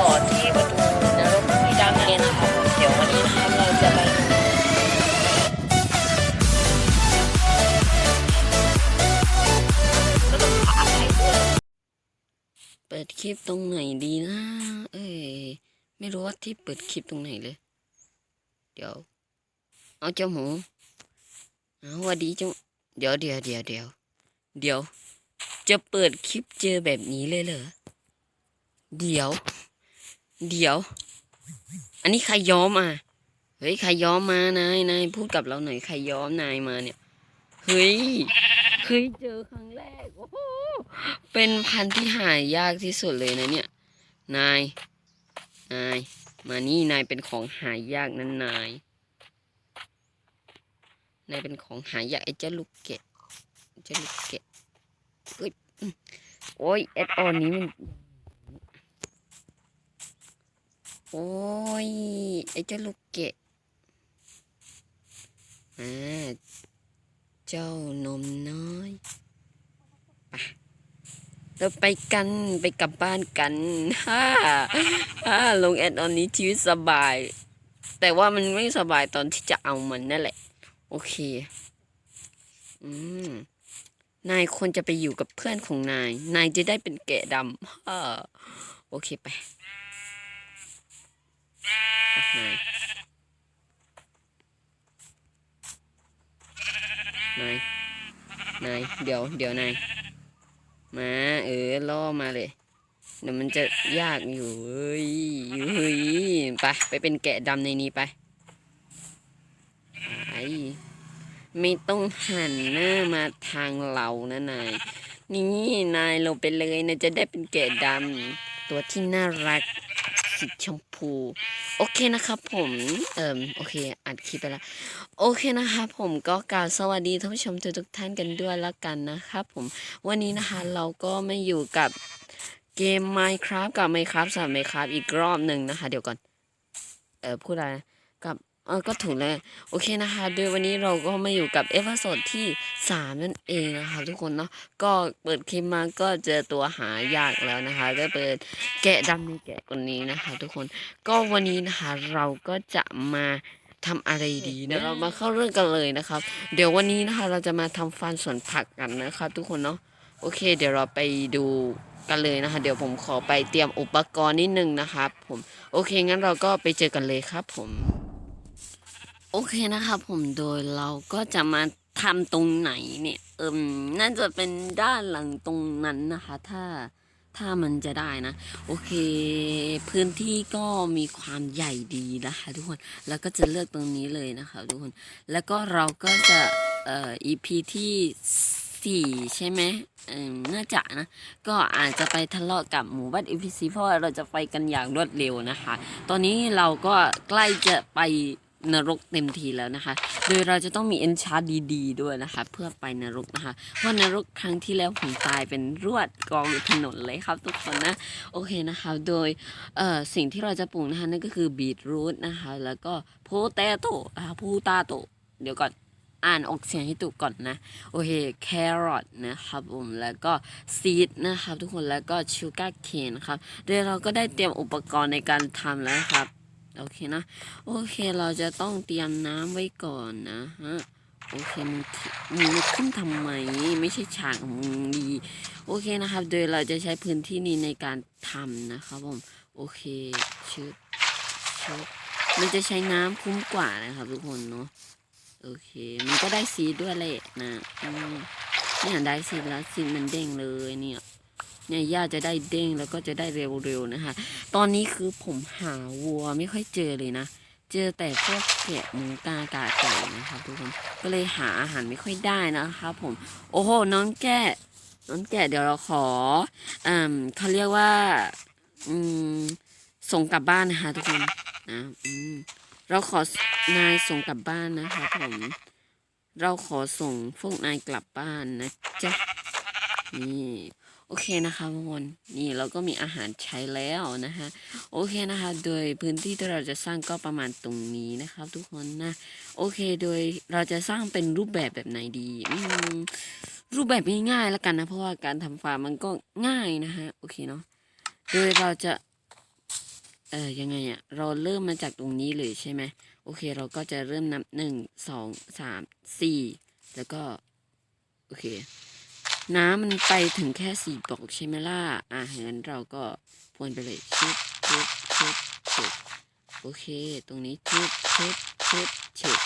ต่อที่ประตูนรกที่ด้านในนะครับเดี๋ยววันนี้นะครับเราจะไปเปิดคลิปตรงไหนดีนะ เอ้ยไม่รู้ว่าที่เปิดคลิปตรงไหนเลย เดี๋ยว เอาเจ้าหมูเอาสวัสดีเจ้าเดี๋ยวเดี๋ยวเดี๋ยวเดี๋ยวเดี๋ยว จะเปิดคลิปเจอแบบนี้เลยเหรอ เดี๋ยว เดี๋ยว อันนี้ใครย้อมอะ เฮ้ยใครย้อมมานายนายพูดกับเราหน่อยใครย้อมนายมาเนี่ย เฮ้ยเฮ้ยเจอครั้งแรกโอ้โหเป็นพันธุ์ที่หายากที่สุดเลยนะเนี่ย นาย นาย มานี่นายเป็นของหายากนั้นนาย นายเป็นของหายากไอ้เจ้าลูกเกดเจ้าลูกเกดเฮ้ยโอ้ยแอดออนนี้มัน โอ้ย ไอ้เจ้าลูกเกะอ่าเจ้านมน้อยไปเราไปกันไปกลับบ้านกันฮ่าฮ่าลงแอดออนนี้ชีวิตสบาย แต่ว่ามันไม่สบายตอนที่จะเอามันนั่นแหละ โอเค อืมนายควรจะไปอยู่กับเพื่อนของนาย นายจะได้เป็นแกะดำฮ่าโอเคไป นายนายนายเดี๋ยวเดี๋ยวนายมาเออล่อมาเลยเดี๋ยวมันจะยากอยู่เฮ้ยอยู่เฮ้ยไปไปเป็นแกะดำในนี้ไปไปไม่ต้องหันหน้ามาทางเรานะนายนี่นายลงไปเลยนะจะได้เป็นแกะดำตัวที่น่ารัก สีชมพู โอเคนะครับผมเอ่มโอเคอัดคลิปไปแล้วโอเคนะครับผมก็กล่าวสวัสดีท่านผู้ชมทุกท่านกันด้วยแล้วกันนะครับผมวันนี้นะคะเราก็ไม่อยู่กับเกม Minecraft กับ Minecraft สาม Minecraft อีกรอบหนึ่งนะคะ เดี๋ยวก่อน เออพูดอะไรกับ เออก็ถูกแล้วโอเคนะคะโดยวันนี้เราก็มาอยู่กับเอพิโซดที่สามนั่นเองนะคะทุกคนเนาะก็เปิดคลิปมาก็เจอตัวหายากแล้วนะคะก็เปิดแกะดำในแกะคนนี้นะคะ ทุกคนก็วันนี้นะคะเราก็จะมาทำอะไรดีนะเรามาเข้าเรื่องกันเลยนะครับ เดี๋ยววันนี้นะคะเราจะมาทำฟาร์มสวนผักกันนะครับทุกคนเนาะโอเค เดี๋ยวเราไปดูกันเลยนะคะ เดี๋ยวผมขอไปเตรียมอุปกรณ์นิดนึงนะครับผมโอเคงั้นเราก็ไปเจอกันเลยครับผม โอเคนะครับผมโดยเราก็จะมาทำตรงไหนเนี่ย เอิมน่าจะเป็นด้านหลังตรงนั้นนะคะ ถ้าถ้ามันจะได้นะ โอเค พื้นที่ก็มีความใหญ่ดีนะคะทุกคนแล้วก็จะเลือกตรงนี้เลยนะคะทุกคนแล้วก็เราก็จะเอ่อ EP ที่สี่ใช่ไหมเออน่าจะนะ ก็อาจจะไปทะเลาะกับหมู่บ้าน NPC เพราะว่าเราจะไปกันอย่างรวดเร็วนะคะ ตอนนี้เราก็ใกล้จะไป นรกเต็มทีแล้วนะคะ โดยเราจะต้องมีเอนชาร์ดีๆด้วยนะคะ เพื่อไปนรกนะคะเพราะนรกครั้งที่แล้วผมตายเป็นรวดกองถนนเลยครับทุกคนนะโอเคนะคะโดยเอ่อสิ่งที่เราจะปลูกนะคะนั่นก็คือบีทรูทนะคะ แล้วก็โพเตโต้อ่าพูตาโตเดี๋ยวก่อนอ่านออกเสียงให้ถูกก่อนนะ โอเคแครอทนะครับผมแล้วก็ซีดนะครับทุกคนแล้วก็ชูการ์เคนครับโดยเราก็ได้เตรียมอุปกรณ์ในการทำแล้วครับ โอเคนะ โอเคเราจะต้องเตรียมน้ำไว้ก่อนนะฮะโอเคมึงมึงลุกขึ้นทำไมไม่ใช่ฉากของมึงดี โอเคนะครับ โดยเราจะใช้พื้นที่นี้ในการทำนะครับผม โอเคชึบชึบมันจะใช้น้ำคุ้มกว่านะครับทุกคนเนาะ โอเค มันก็ได้ซีดด้วยแหละนะอืมเนี่ยได้ซีดแล้วซีดมันเด้งเลยเนี่ย เนี่ยย่าจะได้เด้งแล้วก็จะได้เร็วๆนะคะ ตอนนี้คือผมหาวัวไม่ค่อยเจอเลยนะ เจอแต่พวกแกะหมูกากาไก่นะครับทุกคนก็เลยหาอาหารไม่ค่อยได้นะครับผมโอ้โหน้องแกะน้องแกะเดี๋ยวเราขออ่าเขาเรียกว่าอืมส่งกลับบ้านนะคะทุกคนนะอืมเราขอนายส่งกลับบ้านนะคะผมเราขอส่งพวกนายกลับบ้านนะจ๊ะนี่ โอเคนะคะทุกคนนี่เราก็มีอาหารใช้แล้วนะคะโอเคนะคะ โดยพื้นที่ที่เราจะสร้างก็ประมาณตรงนี้นะครับทุกคนนะโอเคโดยเราจะสร้างเป็นรูปแบบแบบไหนดีรูปแบบง่ายๆแล้วกันนะเพราะว่าการทำฟาร์มมันก็ง่ายนะฮะโอเคเนาะโดยเราจะเออยังไงอะเราเริ่มมาจากตรงนี้เลยใช่ไหมโอเคเราก็จะเริ่มนับหนึ่งสองสามสี่แล้วก็โอเค น้ำมันไปถึงแค่สี่บล็อกใช่ไหมล่ะ อะงั้นเราก็พวนไปเลยชุบชุบชุบชุบโอเค ตรงนี้ชุบชุบชุบชุบ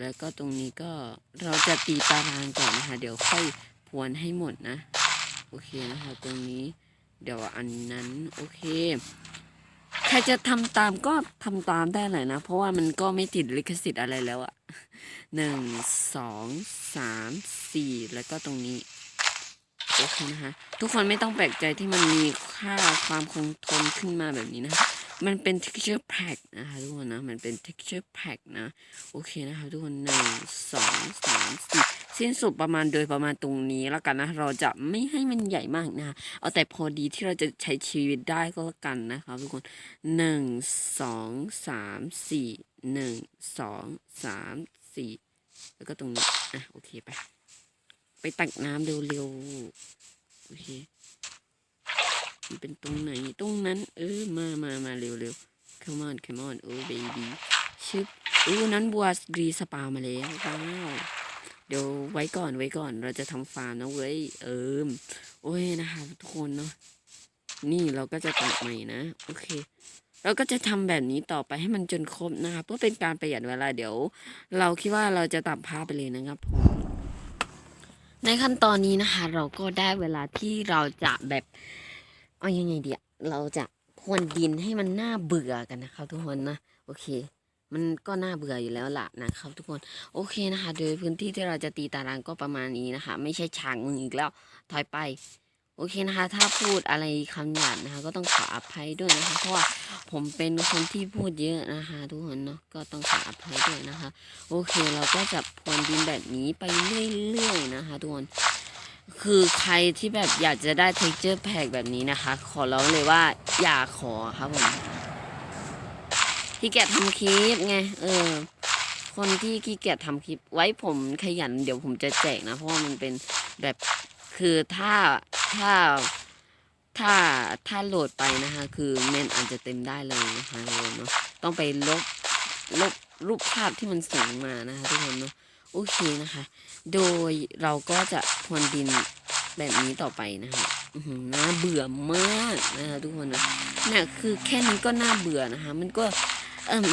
แล้วก็ตรงนี้ก็เราจะตีตารางก่อนนะคะ เดี๋ยวค่อยพวนให้หมดนะ โอเคนะคะ ตรงนี้ เดี๋ยวอันนั้น โอเค ใครจะทำตามก็ทำตามได้เลยนะ เพราะว่ามันก็ไม่ติดลิขสิทธิ์อะไรแล้วอะหนึ่งสองสามสี่แล้วก็ตรงนี้ โอเคนะคะ ทุกคนไม่ต้องแปลกใจที่มันมีค่าความคงทนขึ้นมาแบบนี้นะ มันเป็น texture pack นะคะทุกคนนะ มันเป็น texture pack นะ โอเคนะคะทุกคนหนึ่งสองสามสี่สิ้นสุดประมาณโดยประมาณตรงนี้แล้วกันนะ เราจะไม่ให้มันใหญ่มากนะเอาแต่พอดีที่เราจะใช้ชีวิตได้ก็แล้วกันนะครับทุกคนหนึ่งสองสามสี่หนึ่งสองสามสี่แล้วก็ตรงนี้ อะ โอเคไป ไปตักน้ำเร็วๆ โอเค มันเป็นตรงไหนตรงนั้น เออ มามามาเร็วๆ come on come on โอ้ baby ชึบอู้นั้นบัวกรีสปามาแล้วว้าวเดี๋ยวไว้ก่อนไว้ก่อนเราจะทำฟาร์มนะเว้ย เอิมโอ้ยนะคะทุกคนเนาะนี่เราก็จะตัดใหม่นะ โอเค เราก็จะทำแบบนี้ต่อไปให้มันจนครบนะคะเพื่อเป็นการประหยัดเวลาเดี๋ยว เราคิดว่าเราจะตัดภาพไปเลยนะครับผม ในขั้นตอนนี้นะคะ เราก็ได้เวลาที่เราจะแบบเอายังไงเดียเราจะพรวนดินให้มันน่าเบื่อกันนะครับ ทุกคนนะโอเค มันก็น่าเบื่ออยู่แล้วล่ะนะครับ ทุกคนโอเคนะคะ โดยพื้นที่ที่เราจะตีตารางก็ประมาณนี้นะคะ ไม่ใช่ฉากมึงอีกแล้วถอยไป โอเคนะคะ ถ้าพูดอะไรคำหยาบนะคะ ก็ต้องขออภัยด้วยนะคะ เพราะว่าผมเป็นคนที่พูดเยอะนะคะ ทุกคนเนาะก็ต้องขออภัยด้วยนะคะ โอเคเราก็จะพรวนดินแบบนี้ไปเรื่อยๆนะคะทุกคนคือใครที่แบบอยากจะได้ texture pack แบบนี้นะคะ ขอร้องเลยว่าอย่าขอครับผมขี้เกียจทำคลิปไงเออ คนที่ขี้เกียจทำคลิปไว้ผมขยัน เดี๋ยวผมจะแจกนะ เพราะว่ามันเป็นแบบคือถ้า ถ้าถ้าถ้าโหลดไปนะคะ คือเมนอาจจะเต็มได้เลยนะคะทุกคนเนาะต้องไปลบลบรูปภาพที่มันสูงมานะคะทุกคนเนาะโอเคนะคะ โดยเราก็จะพรวนดินแบบนี้ต่อไปนะคะน่าเบื่อมากนะคะทุกคนนะเนี่ยคือแค่นี้ก็น่าเบื่อนะคะ มันก็เอ่ม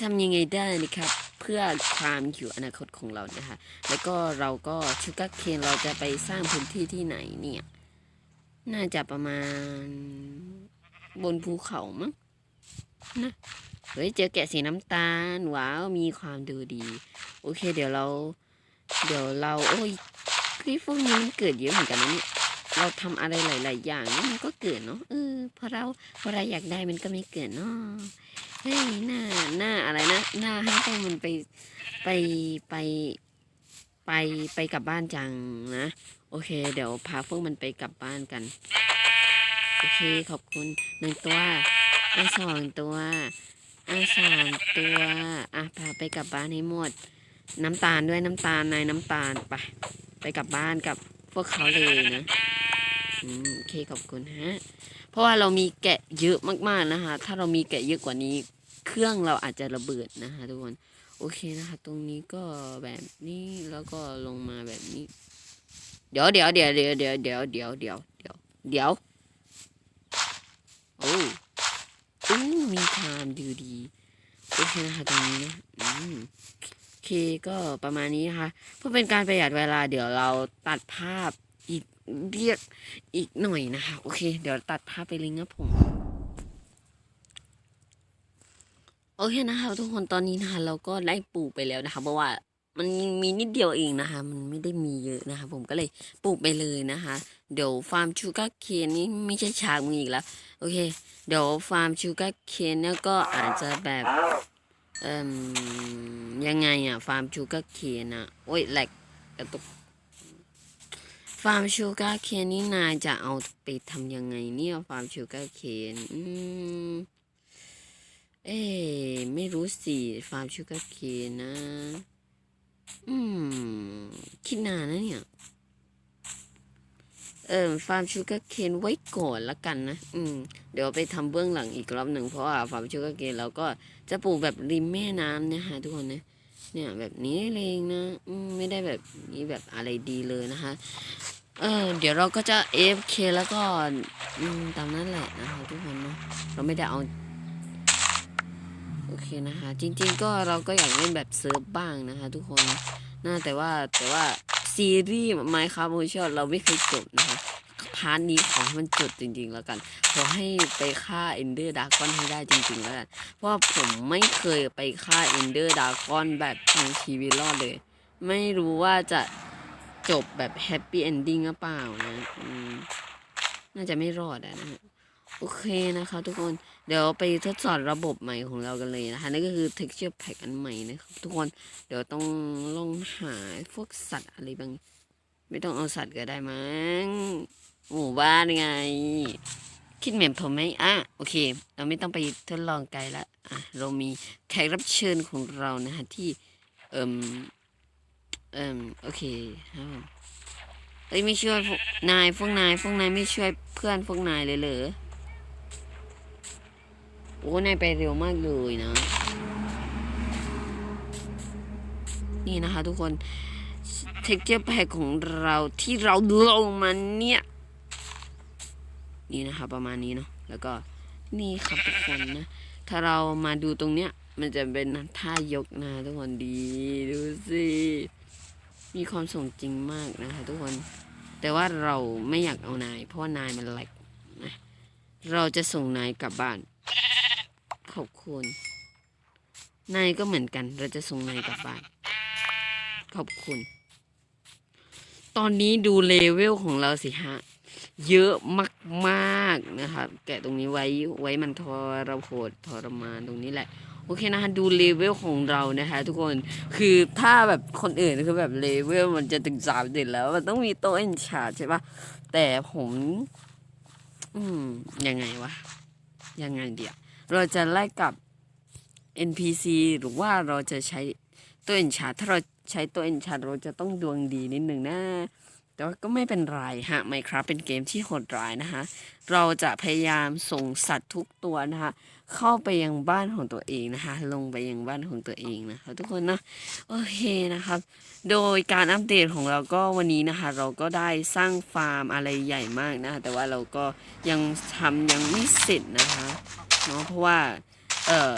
ทำยังไงได้นะครับ พื่อความอยู่อนาคตของเรานะคะ แล้วก็เราก็ชูการ์เคนเราจะไปสร้างพื้นที่ที่ไหนเนี่ย น่าจะประมาณบนภูเขามั้งนะเฮ้ยเจอแกะสีน้ำตาล ว้าวมีความดูดี โอเค เดี๋ยวเรา เดี๋ยวเรา โอ้ยคลิปพวกนี้มันเกิดเยอะเหมือนกันนะเนี่ย เราทำอะไรหลาย ๆ อย่างมันก็เกิดเนาะเออพอเราพอเราอยากได้มันก็ไม่เกิดเนาะเฮ้ยหน้าหน้าอะไรนะหน้าให้พวกมันไปไปไปไปไปกลับบ้านจังนะ โอเค เดี๋ยวพาพวกมันไปกลับบ้านกัน โอเคขอบคุณหนึ่งตัวอะสองตัวอะสามตัวอะพาไปกลับบ้านให้หมด น้ำตาลด้วยน้ำตาลนายน้ำตาลไปไปกลับบ้านกับพวกเขาเลยนะ โอเคขอบคุณฮะ เพราะว่าเรามีแกะเยอะมากๆนะคะ ถ้าเรามีแกะเยอะกว่านี้ เครื่องเราอาจจะระเบิดนะคะทุกคน โอเคนะคะ ตรงนี้ก็แบบนี้แล้วก็ลงมาแบบนี้ เดี๋ยวเดี๋ยวเดี๋ยวเดี๋ยวเดี๋ยวเดี๋ยวเดี๋ยวเดี๋ยวเดี๋ยวเดี๋ยวโอ้อู้มีไทม์ดูดีโอเคนะคะตรงนี้นะอืมโอเคก็ประมาณนี้นะคะเพื่อเป็นการประหยัดเวลาเดี๋ยวเราตัดภาพ เรียกอีกหน่อยนะคะ โอเค เดี๋ยวตัดภาพไปเลยนะผม โอเคนะคะ ทุกคนตอนนี้นะคะ เราก็ได้ปลูกไปแล้วนะคะ เพราะว่ามันมีนิดเดียวเองนะคะ มันไม่ได้มีเยอะนะคะ ผมก็เลยปลูกไปเลยนะคะ เดี๋ยวฟาร์มชูการ์เคนนี่ไม่ใช่ฉากมืออีกแล้ว โอเค เดี๋ยวฟาร์มชูการ์เคนเนี่ยก็อาจจะแบบเอ่มยังไงอะฟาร์มชูการ์เคนอะโอ้ยแหลกกระตุก ฟาร์มชูการ์เคนนี่นายจะเอาไปทำยังไงเนี่ยฟาร์มชูการ์เคนอืมเอ๊ะไม่รู้สิฟาร์มชูการ์เคนนะ อืม คิดนานนะเนี่ย เออฟาร์มชูการ์เคนไว้ก่อนละกันนะ อืม เดี๋ยวไปทำเบื้องหลังอีกรอบหนึ่งเพราะว่าฟาร์มชูการ์เคนเราก็จะปลูกแบบริมแม่น้ำนะฮะทุกคนนะเนี่ยแบบนี้เองนะไม่ได้แบบนี้แบบอะไรดีเลยนะคะ เออเดี๋ยวเราก็จะ AFK แล้วก็อตามนั้นแหละนะคะทุกคนเนาะเราไม่ได้เอาโอเคนะคะจริงๆก็เราก็อยากเล่นแบบเซิร์ฟบ้างนะคะทุกคนน่าแต่ว่าแต่ว่าซีรีส์ Minecraft o c i a l เราไม่เคยจบนะคะพาร์ทนี้ขอให้มันจบจริง ๆ แล้วกัน ขอให้ไปฆ่า Ender Dragon ให้ได้จริง ๆ แล้วกันเพราะผมไม่เคยไปฆ่า Ender Dragon แบบทางชีวิตรอดเลย ไม่รู้ว่าจะ จบแบบแฮปปี้เอนดิ้งหรือเปล่านะอืมน่าจะไม่รอดอะนะโอเคนะคะทุกคนเดี๋ยวไปทดสอบระบบใหม่ของเรากันเลยนะคะนั่นก็คือ texture pack อันใหม่นะครับทุกคนเดี๋ยวต้องลองหาพวกสัตว์อะไรบาง ไม่ต้องเอาสัตว์ก็ได้มั้งหมู่บ้านไง คิดเหมือนผมไหมอะโอเค เราไม่ต้องไปทดลองไกลละอะเรามีแขกรับเชิญของเรานะฮะที่เอิม เอิมโอเคครับผมเอ้ยไม่ช่วยนายพวกนายพวกนายไม่ช่วยเพื่อนพวกนายเลยเหรอโอ้นายไปเร็วมากเลยนะ นี่นะคะทุกคน texture pack ของเราที่เราลงมาเนี่ย นี่นะคะประมาณนี้เนาะแล้วก็นี่ครับทุกคนนะ ถ้าเรามาดูตรงเนี้ย มันจะเป็นท่ายกนะทุกคนดี ดูสิ มีความสมจริงมากนะคะ ทุกคน แต่ว่าเราไม่อยากเอานาย เพราะว่านายมันแหลกนะเราจะส่งนายกลับบ้าน ขอบคุณ นายก็เหมือนกัน เราจะส่งนายกลับบ้าน ขอบคุณ ตอนนี้ดูเลเวลของเราสิฮะ เยอะมากๆนะครับ แกะตรงนี้ไว้ไว้มันทรโหดทรมานตรงนี้แหละ โอเคนะคะดูเลเวลของเรานะคะทุกคนคือถ้าแบบคนอื่นคือแบบเลเวลมันจะถึงสามเด็ดแล้วมันต้องมีโต๊ะเอนชาร์ใช่ปะแต่ผม อืมยังไงวะ ยังไงเดียวเราจะไล่กับ NPC หรือว่าเราจะใช้ตัวเอนชาร์ถ้าเราใช้ตัวเอนชาร์เราจะต้องดวงดีนิดหนึ่งนะ แต่ว่าก็ไม่เป็นไรฮะ Minecraft เป็นเกมที่โหดร้ายนะคะ เราจะพยายามส่งสัตว์ทุกตัวนะคะเข้าไปยังบ้านของตัวเองนะคะ ลงไปยังบ้านของตัวเองนะคะ ทุกคนนะโอเคนะครับ โดยการอัปเดตของเราก็วันนี้นะคะ เราก็ได้สร้างฟาร์มอะไรใหญ่มากนะคะแต่ว่าเราก็ยังทำยังไม่เสร็จนะคะเนาะเพราะว่าเออ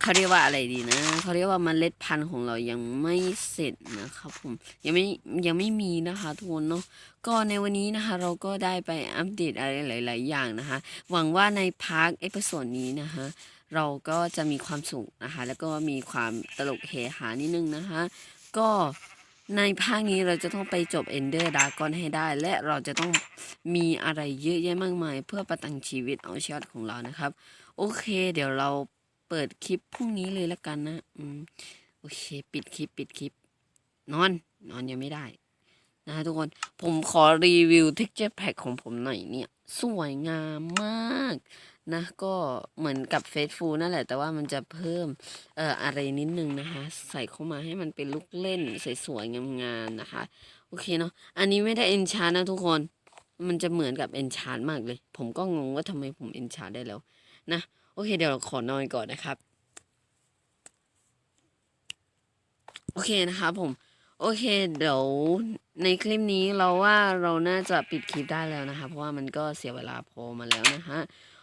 เขาเรียกว่าอะไรดีนะเขาเรียกว่ามันเล็ดพันธุ์ของเรายังไม่เสร็จนะครับผมยังไม่ยังไม่มีนะคะทุกคนเนาะก็ในวันนี้นะคะ เราก็ได้ไปอัปเดตอะไรหลาย ๆ อย่างนะคะ หวังว่าในพาร์ทเอพิโซดนี้นะคะเราก็จะมีความสุขนะคะ แล้วก็มีความตลกเฮฮานิดนึงนะคะ ก็ในภาคนี้เราจะต้องไปจบ Ender Dragon ให้ได้ และเราจะต้องมีอะไรเยอะแยะมากมาย เพื่อประทังชีวิตเอาชีวิตของเรานะครับ โอเค เดี๋ยวเรา เปิดคลิปพรุ่งนี้เลยละกันนะ อืม โอเค ปิดคลิป ปิดคลิป นอน นอนยังไม่ได้ นะทุกคน ผมขอรีวิว texture pack ของผมหน่อยเนี่ย สวยงามมาก นะ ก็เหมือนกับเฟซฟูนั่นแหละ แต่ว่ามันจะเพิ่ม เอ่อ อะไรนิดนึงนะคะ ใส่เข้ามาให้มันเป็นลูกเล่น สวยๆ งามๆ นะคะ โอเคเนาะ อันนี้ไม่ได้เอนชานะทุกคน มันจะเหมือนกับเอนชานมากเลย ผมก็งงว่าทำไมผมเอนชานได้แล้ว นะ โอเคเดี๋ยวเราขอนอนก่อนนะครับ โอเคนะครับผม โอเคเดี๋ยวในคลิปนี้เราว่าเราน่าจะปิดคลิปได้แล้วนะคะ เพราะว่ามันก็เสียเวลาพอมาแล้วนะคะ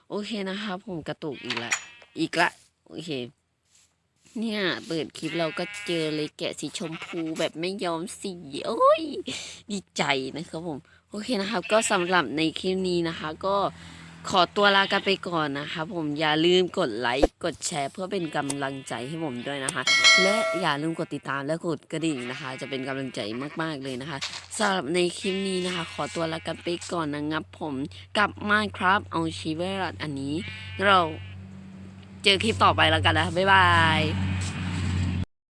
โอเคนะคะผมกระตุกอีกละ อีกละ โอเค เนี่ยเปิดคลิปเราก็เจอเลยแกะสีชมพูแบบไม่ยอมสีโอ้ยดีใจนะครับผม โอเคนะครับ ก็สำหรับในคลิปนี้นะคะ ก็ ขอตัวลากันไปก่อนนะคะ ผมอย่าลืมกดไลค์กดแชร์ เพื่อเป็นกำลังใจให้ผมด้วยนะคะ และอย่าลืมกดติดตามและกดกระดิ่งนะคะ จะเป็นกำลังใจมากๆเลยนะคะสำหรับในคลิปนี้นะคะ ขอตัวลากันไปก่อนนะครับผมกับ Minecraft เอาชีวิตรอดอันนี้ เราเจอคลิปต่อไปแล้วกันนะบ๊ายบาย